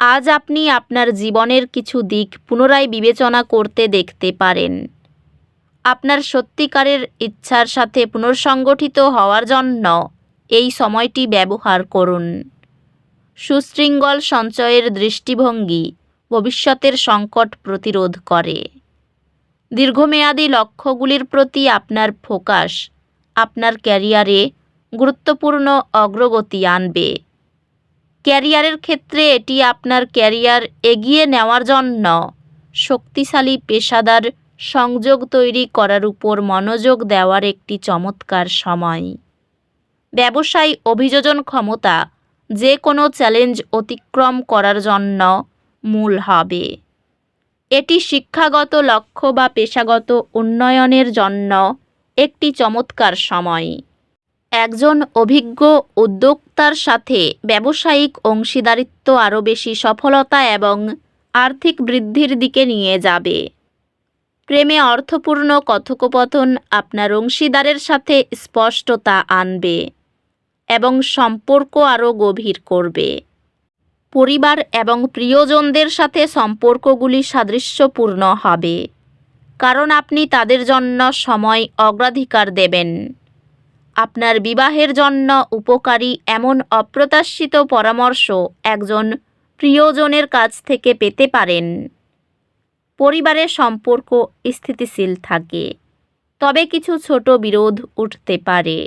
আজ আপনি আপনার জীবনের কিছু দিক পুনরায় বিবেচনা করতে দেখতে পারেন। আপনার সত্যিকারের ইচ্ছার সাথে পুনর্সংগঠিত হওয়ার জন্য এই সময়টি ব্যবহার করুন। সুশৃঙ্গল সঞ্চয়ের দৃষ্টিভঙ্গি ভবিষ্যতের সংকট প্রতিরোধ করে। দীর্ঘমেয়াদী লক্ষ্যগুলির প্রতি আপনার ফোকাস আপনার ক্যারিয়ারে গুরুত্বপূর্ণ অগ্রগতি আনবে। ক্যারিয়ারের ক্ষেত্রে এটি আপনার ক্যারিয়ার এগিয়ে নেওয়ার জন্য শক্তিশালী পেশাদার সংযোগ তৈরি করার উপর মনোযোগ দেওয়ার একটি চমৎকার সময়। ব্যবসায় অভিযোজন ক্ষমতা যে কোনো চ্যালেঞ্জ অতিক্রম করার জন্য মূল হবে। এটি শিক্ষাগত লক্ষ্য বা পেশাগত উন্নয়নের জন্য একটি চমৎকার সময়। একজন অভিজ্ঞ উদ্যোক্তার সাথে ব্যবসায়িক অংশীদারিত্ব আরও বেশি সফলতা এবং আর্থিক বৃদ্ধির দিকে নিয়ে যাবে। প্রেমে অর্থপূর্ণ কথোপকথন আপনার অংশীদারের সাথে স্পষ্টতা আনবে এবং সম্পর্ক আরও গভীর করবে। পরিবার এবং প্রিয়জনদের সাথে সম্পর্কগুলি সাদৃশ্যপূর্ণ হবে। কারণ আপনি তাদের জন্য সময় অগ্রাধিকার দেবেন। আপনার বিবাহের জন্য উপকারী এমন অপ্রত্যাশিত পরামর্শ একজন প্রিয়জনের কাছ থেকে পেতে পারেন। পরিবারের সম্পর্ক স্থিতিশীল থাকে, তবে কিছু ছোট বিরোধ উঠতে পারে।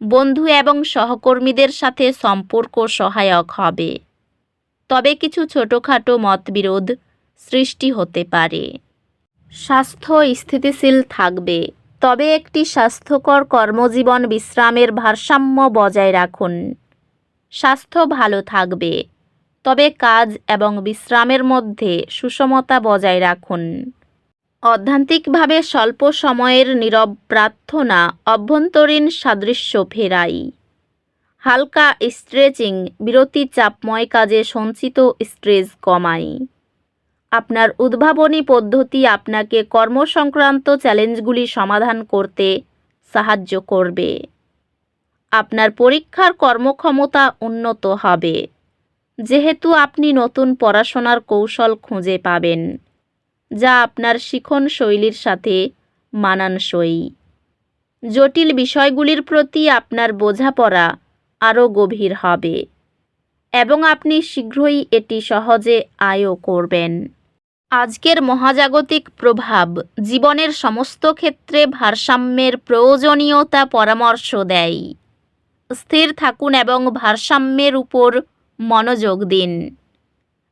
বন্ধু এবং সহকর্মীদের সাথে সম্পর্ক সহায়ক হবে, তবে কিছু ছোটোখাটো মতবিরোধ সৃষ্টি হতে পারে। স্বাস্থ্য স্থিতিশীল থাকবে তবে একটি স্বাস্থ্যকর কর্মজীবন বিশ্রামের ভারসাম্য বজায় রাখুন। স্বাস্থ্য ভালো থাকবে, তবে কাজ এবং বিশ্রামের মধ্যে সুষমতা বজায় রাখুন। অধ্যান্তিকভাবে স্বল্প সময়ের নীরব প্রার্থনা অভ্যন্তরীণ সাদৃশ্য ফেরাই। হালকা স্ট্রেচিং, বিরতি চাপময় কাজে সঞ্চিত স্ট্রেস কমায় আপনার উদ্ভাবনী পদ্ধতি আপনাকে কর্মসংক্রান্ত চ্যালেঞ্জগুলি সমাধান করতে সাহায্য করবে। আপনার পরীক্ষার কর্মক্ষমতা উন্নত হবে। যেহেতু আপনি নতুন পড়াশোনার কৌশল খুঁজে পাবেন, যা আপনার শিখন শৈলীর সাথে মানানসই। জটিল বিষয়গুলির প্রতি আপনার বোঝাপড়া আরও গভীর হবে এবং আপনি শীঘ্রই এটি সহজে আয়ও করবেন। আজকের মহাজাগতিক প্রভাব জীবনের সমস্ত ক্ষেত্রে ভারসাম্যের প্রয়োজনীয়তা পরামর্শ দেয়। স্থির থাকুন এবং ভারসাম্যের উপর মনোযোগ দিন।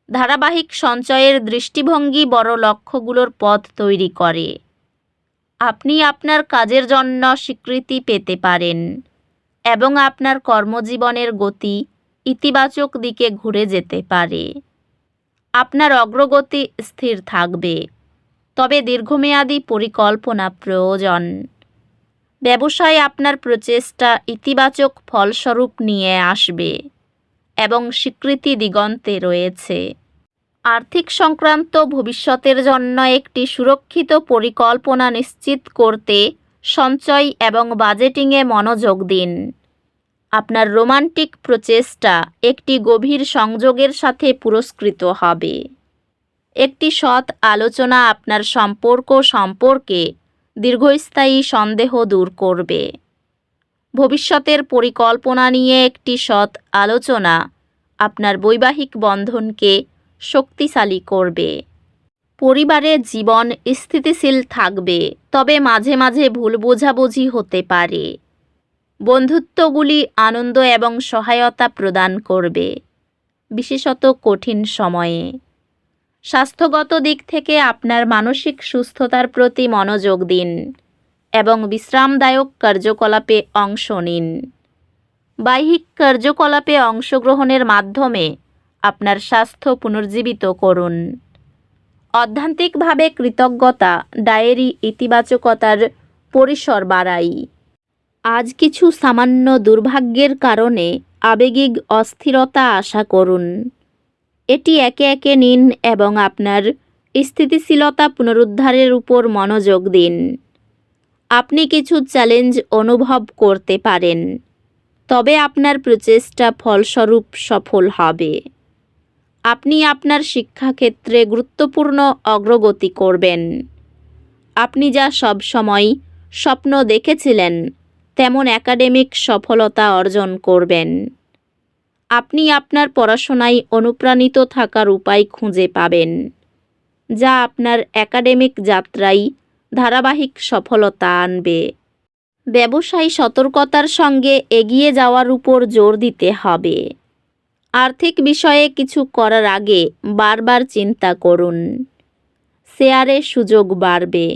ধারাবাহিক সঞ্চয়ের দৃষ্টিভঙ্গি বড় লক্ষ্যগুলোর পথ তৈরি করে। আপনি আপনার কাজের জন্য স্বীকৃতি পেতে পারেন এবং আপনার কর্মজীবনের গতি ইতিবাচক দিকে ঘুরে যেতে পারে। আপনার অগ্রগতি স্থির থাকবে। তবে দীর্ঘমেয়াদী পরিকল্পনা প্রয়োজন। ব্যবসায় আপনার প্রচেষ্টা ইতিবাচক ফলস্বরূপ নিয়ে আসবে এবং স্বীকৃতি দিগন্তে রয়েছে। আর্থিক সংক্রান্ত ভবিষ্যতের জন্য একটি সুরক্ষিত পরিকল্পনা নিশ্চিত করতে সঞ্চয় এবং বাজেটিংয়ে মনোযোগ দিন। আপনার রোমান্টিক প্রচেষ্টা একটি গভীর সংযোগের সাথে পুরস্কৃত হবে। একটি সৎ আলোচনা আপনার সম্পর্ক সম্পর্কে দীর্ঘস্থায়ী সন্দেহ দূর করবে। ভবিষ্যতের পরিকল্পনা নিয়ে একটি সৎ আলোচনা আপনার বৈবাহিক বন্ধনকে শক্তিশালী করবে। পরিবারের জীবন স্থিতিশীল থাকবে, তবে মাঝে মাঝে ভুল বোঝাবুঝি হতে পারে। বন্ধুত্বগুলি আনন্দ এবং সহায়তা প্রদান করবে। বিশেষত কঠিন সময়ে। স্বাস্থ্যগত দিক থেকে আপনার মানসিক সুস্থতার প্রতি মনোযোগ দিন এবং বিশ্রামদায়ক কার্যকলাপে অংশ নিন। বাহ্যিক কার্যকলাপে অংশগ্রহণের মাধ্যমে আপনার স্বাস্থ্য পুনর্জীবিত করুন। অধ্যান্তিকভাবে কৃতজ্ঞতা, ডায়েরি ইতিবাচকতার পরিসর বাড়াই। আজ কিছু সামান্য দুর্ভাগ্যের কারণে আবেগিক অস্থিরতা আশা করুন। এটি একে একে নিন এবং আপনার স্থিতিশীলতা পুনরুদ্ধারের উপর মনোযোগ দিন। আপনি কিছু চ্যালেঞ্জ অনুভব করতে পারেন, তবে আপনার প্রচেষ্টা ফলস্বরূপ সফল হবে। আপনি আপনার শিক্ষাক্ষেত্রে গুরুত্বপূর্ণ অগ্রগতি করবেন। আপনি যা সবসময় স্বপ্ন দেখেছিলেন তেমন একাডেমিক সফলতা অর্জন করবেন। আপনি আপনার পড়াশোনায় অনুপ্রাণিত থাকার উপায় খুঁজে পাবেন, যা আপনার একাডেমিক যাত্রায় ধারাবাহিক সফলতা আনবে। ব্যবসায় সতর্কতার সঙ্গে এগিয়ে যাওয়ার উপর জোর দিতে হবে। আর্থিক বিষয়ে কিছু করার আগে বারবার চিন্তা করুন। শেয়ারে সুযোগ বাড়বে।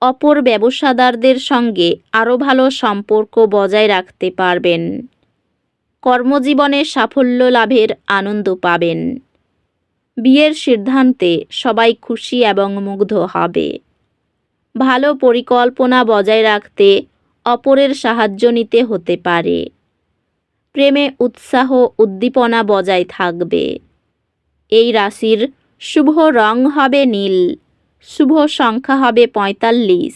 অপর ব্যবসাদারদের সঙ্গে আরও ভালো সম্পর্ক বজায় রাখতে পারবেন। কর্মজীবনে সাফল্য লাভের আনন্দ পাবেন। বিয়ের সিদ্ধান্তে সবাই খুশি এবং মুগ্ধ হবে। ভালো পরিকল্পনা বজায় রাখতে অপরের সাহায্য নিতে হতে পারে। প্রেমে উৎসাহ, উদ্দীপনা বজায় থাকবে। এই রাশির শুভ রং হবে নীল। শুভ সংখ্যা হবে পঁয়তাল্লিশ।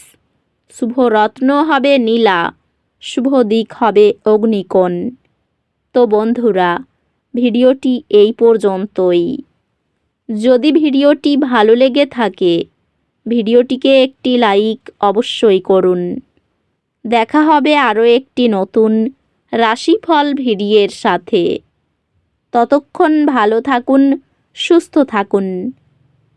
শুভ রত্ন হবে নীলা। শুভ দিক হবে অগ্নিকোণ। তো বন্ধুরা, ভিডিওটি এই পর্যন্তই। যদি ভিডিওটি ভালো লেগে থাকে, ভিডিওটিকে একটি লাইক অবশ্যই করুন। দেখা হবে আরও একটি নতুন রাশিফল ভিডিওর সাথে। ততক্ষণ ভালো থাকুন, সুস্থ থাকুন।